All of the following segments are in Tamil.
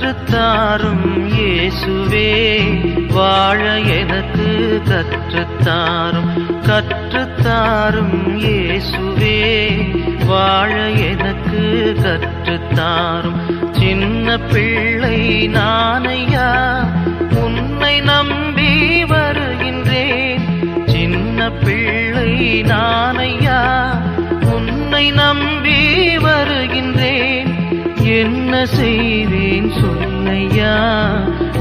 கற்றுத்தாரும் இயேசுவே வாழ எனக்கு கற்றுத்தாரும்? கற்றுத்தாரும் இயேசுவே வாழ எனக்கு கற்றுத்தாரும்? சின்ன பிள்ளை நானையா உன்னை நம்பி என்ன செய்வேன் சொல்லையா?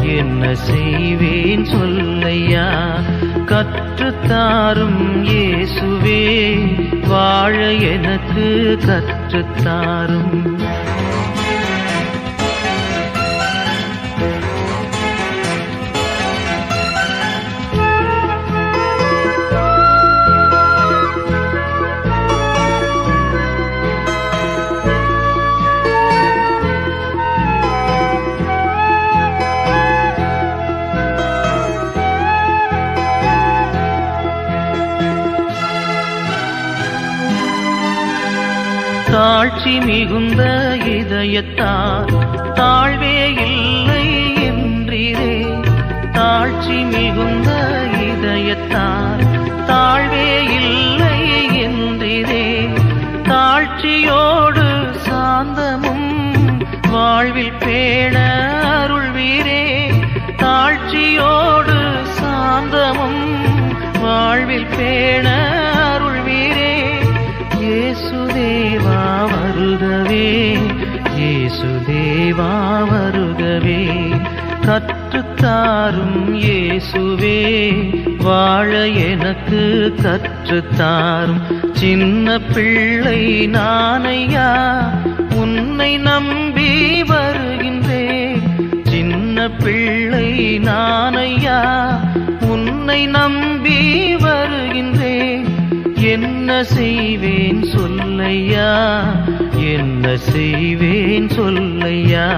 என்ன செய்வேன் சொல்லையா? கற்றுத்தாரும் இயேசுவே வாழ எனக்கு கற்றுத்தாரும். தாழ்ச்சி மிகுந்த இதயத்தார் தாழ்வே இல்லை என்றிரே. தாழ்ச்சி மிகுந்த இதயத்தார் தாழ்வே இல்லை என்றிரே. தாழ்ச்சியோடு சாந்தமும் வாழ்வில் பேண அருள்வீரே. தாழ்ச்சியோடு சாந்தமும் வாழ்வில் பேண கற்றுத்தாரும் இயேசுவே வாழ எனக்கு கற்றுத்தாரும். சின்ன பிள்ளை நானையா உன்னை நம்பி வருகின்றேன். சின்ன பிள்ளை நானையா உன்னை நம்பி வருகின்றேன். என்ன செய்வேன் சொல்லையா என்ன செய்வேன் சொல்லையா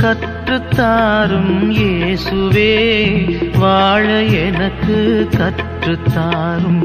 கற்றுத்தாரும் இயேசுவே வாழ எனக்கு கற்றுத்தாரும்.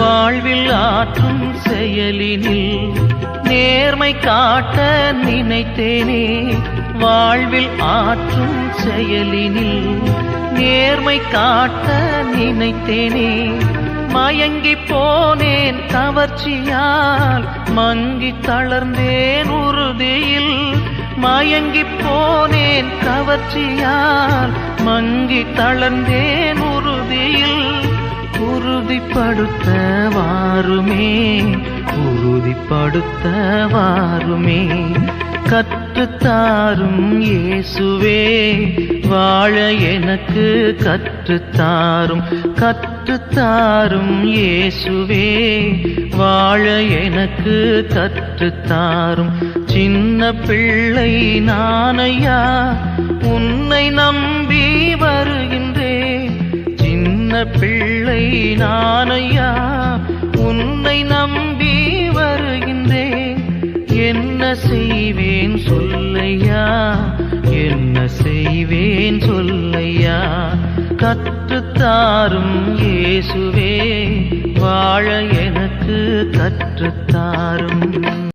வாழ்வில் ஆற்றும் செயலினில் நேர்மை காட்ட நினைத்தேனே. வாழ்வில் ஆற்றும் செயலினில் நேர்மை காட்ட நினைத்தேனே. மயங்கி போனேன் கவர்ச்சியால் மங்கி தளர்ந்தேன் உறுதியில். மயங்கி போனேன் கவர்ச்சியால் மங்கி தளர்ந்தேன் உறுதியில். உறுதிப்படுத்த வாருமே உறுதிப்படுத்த வாருமே கற்றுத்தாரும் இயேசுவே. வாழ எனக்கு கற்றுத்தாரும். கற்றுத்தாரும் இயேசுவே. வாழ எனக்கு கற்றுத்தாரும். சின்ன பிள்ளை நானையா. உன்னை நம்ப பிள்ளை நானையா உன்னை நம்பி வருகின்றேன். என்ன செய்வேன் சொல்லையா? என்ன செய்வேன் சொல்லையா? கற்றுத்தாரும் இயேசுவே வாழ எனக்கு கற்றுத்தாரும்.